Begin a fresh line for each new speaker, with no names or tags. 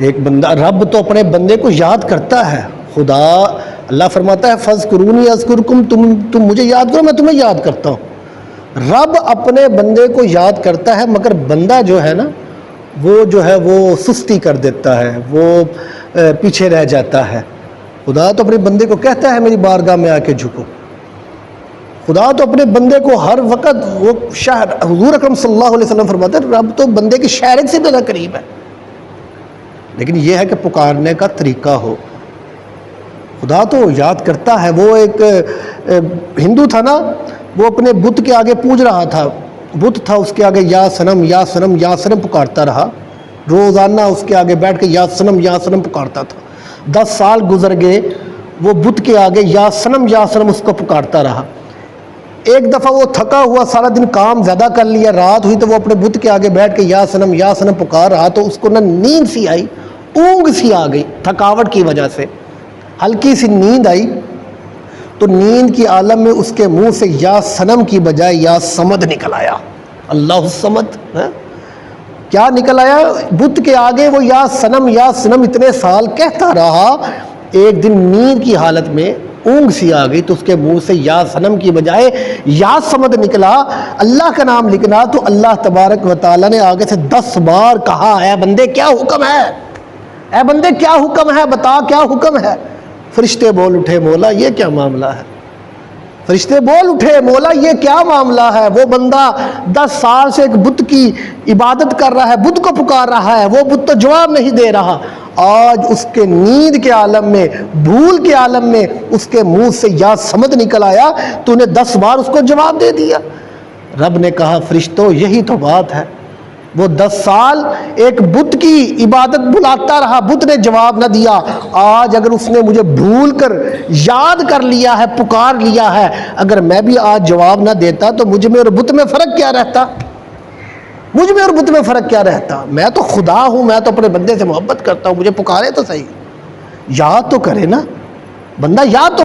ایک بندہ رب تو اپنے بندے کو یاد کرتا ہے۔ خدا اللہ فرماتا ہے فض قرونی ازکرکم تم تم مجھے یاد کرو، میں تمہیں یاد کرتا ہوں۔ رب اپنے بندے کو یاد کرتا ہے، مگر بندہ جو ہے نا، وہ جو ہے، وہ سستی کر دیتا ہے، وہ پیچھے رہ جاتا ہے۔ خدا تو اپنے بندے کو کہتا ہے، میری بارگاہ میں آ کے جھکو۔ خدا تو اپنے بندے کو ہر وقت وہ شہر حضور اکرم صلی اللہ علیہ وسلم فرماتے ہیں، رب تو بندے کے شہرت سے زیادہ قریب ہے۔ لیکن یہ ہے کہ پکارنے کا طریقہ ہو۔ خدا تو یاد کرتا ہے، وہ ایک ہندو تھا نا، وہ اپنے بت کے آگے پوج رہا تھا۔ بت تھا، اس کے آگے یا سنم یا سنم یا سنم پکارتا رہا۔ روزانہ اس کے آگے بیٹھ کے یا سنم یا سنم پکارتا تھا۔ دس سال گزر گئے، وہ بت کے آگے یا سنم یا سنم اس کو پکارتا رہا۔ ایک دفعہ وہ تھکا ہوا سارا دن کام زیادہ کر لیا، رات ہوئی تو وہ اپنے بت کے آگے بیٹھ کے یا سنم یا سنم پکار رہا تو اس کو نہ نیند سی آئی۔ اونگ سی آ گئی تھکاوٹ کی وجہ سے ہلکی سی نیند آئی تو نیند کی عالم میں اس کے منہ سے یا سنم کی بجائے یا سمد نکل آیا اللہ السمد ہاں؟ کیا نکل آیا بت کے آگے وہ یا سنم یا سنم اتنے سال کہتا رہا ایک دن نیند کی حالت میں اونگ سی آ گئی تو اس کے منہ سے یا سنم کی بجائے یا سمد نکلا اللہ کا نام لکھنا تو اللہ تبارک و تعالیٰ نے آگے سے دس بار کہا ہے بندے کیا حکم ہے اے بندے، کیا حکم ہے؟ بتا، کیا حکم ہے؟ فرشتے بول اٹھے، مولا، یہ کیا معاملہ ہے؟ فرشتے بول اٹھے، مولا، یہ کیا معاملہ ہے؟ وہ بندہ دس سال سے ایک بت کی عبادت کر رہا ہے، بت کو پکار رہا ہے، وہ بت تو جواب نہیں دے رہا۔ آج اس کے نیند کے عالم میں، بھول کے عالم میں اس کے منہ سے یا سمجھ نکل آیا، تو نے دس بار اس کو جواب دے دیا۔ رب نے کہا فرشتوں یہی تو بات ہے۔ وہ دس سال ایک بت کی عبادت بلاتا رہا۔ بت نے جواب نہ دیا۔ آج اگر اس نے مجھے بھول کر یاد کر لیا ہے، پکار لیا ہے، اگر میں بھی آج جواب نہ دیتا تو مجھ میں اور بت میں فرق کیا رہتا؟ مجھ میں اور بت میں فرق کیا رہتا؟ میں تو خدا ہوں، میں تو اپنے بندے سے محبت کرتا ہوں، مجھے پکارے تو صحیح۔ یاد تو کرے نا۔ بندہ یاد تو